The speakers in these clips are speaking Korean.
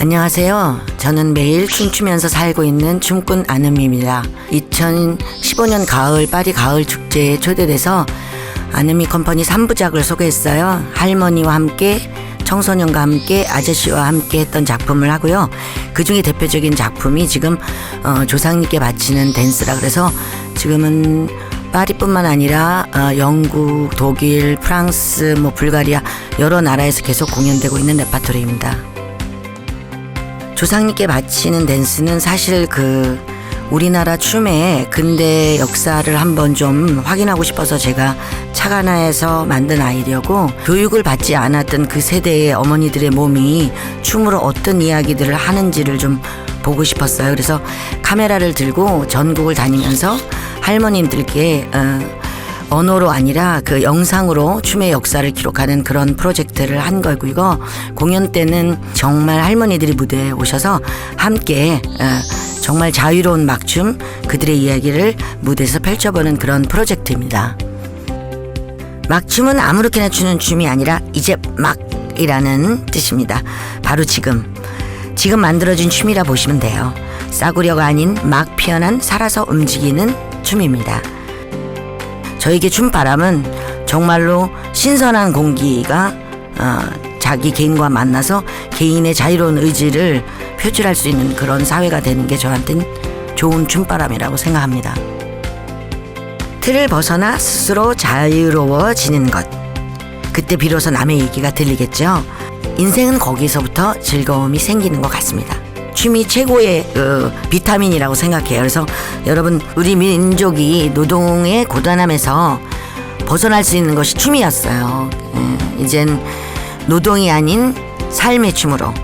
안녕하세요. 저는 매일 춤추면서 살고 있는 춤꾼 아름입니다. 2015년 가을 파리 가을 축제에 초대돼서 아름이 컴퍼니 3부작을 소개했어요. 할머니와 함께 청소년과 함께 아저씨와 함께 했던 작품을 하고요. 그 중에 대표적인 작품이 지금 어, 조상님께 바치는 댄스라 그래서 지금은 파리뿐만 아니라 어, 영국, 독일, 프랑스, 뭐 불가리아 여러 나라에서 계속 공연되고 있는 레파토리입니다. 조상님께 바치는 댄스는 사실 그 우리나라 춤의 근대 역사를 한번 좀 확인하고 싶어서 제가 착안해서 만든 아이디어고 교육을 받지 않았던 그 세대의 어머니들의 몸이 춤으로 어떤 이야기들을 하는지를 좀 보고 싶었어요. 그래서 카메라를 들고 전국을 다니면서 할머님들께 어, 언어로 아니라 그 영상으로 춤의 역사를 기록하는 그런 프로젝트를 한 거고 이거 공연 때는 정말 할머니들이 무대에 오셔서 함께 어, 정말 자유로운 막춤 그들의 이야기를 무대에서 펼쳐보는 그런 프로젝트입니다. 막춤은 아무렇게나 추는 춤이 아니라 이제 막이라는 뜻입니다. 바로 지금 지금 만들어진 춤이라 보시면 돼요. 싸구려가 아닌 막 피어난 살아서 움직이는 춤입니다. 저에게 춤바람은 정말로 신선한 공기가 어, 자기 개인과 만나서 개인의 자유로운 의지를 표출할 수 있는 그런 사회가 되는 게 저한테는 좋은 춤바람이라고 생각합니다. 틀을 벗어나 스스로 자유로워지는 것. 그때 비로소 남의 얘기가 들리겠죠. 인생은 거기서부터 즐거움이 생기는 것 같습니다. 춤이 최고의 그 비타민이라고 생각해요. 그래서 여러분 우리 민족이 노동의 고단함에서 벗어날 수 있는 것이 춤이었어요. 예, 이젠 노동이 아닌 삶의 춤으로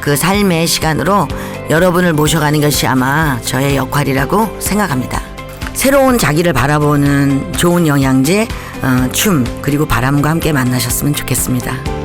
그 삶의 시간으로 여러분을 모셔가는 것이 아마 저의 역할이라고 생각합니다. 새로운 자기를 바라보는 좋은 영양제 어, 춤 그리고 바람과 함께 만나셨으면 좋겠습니다.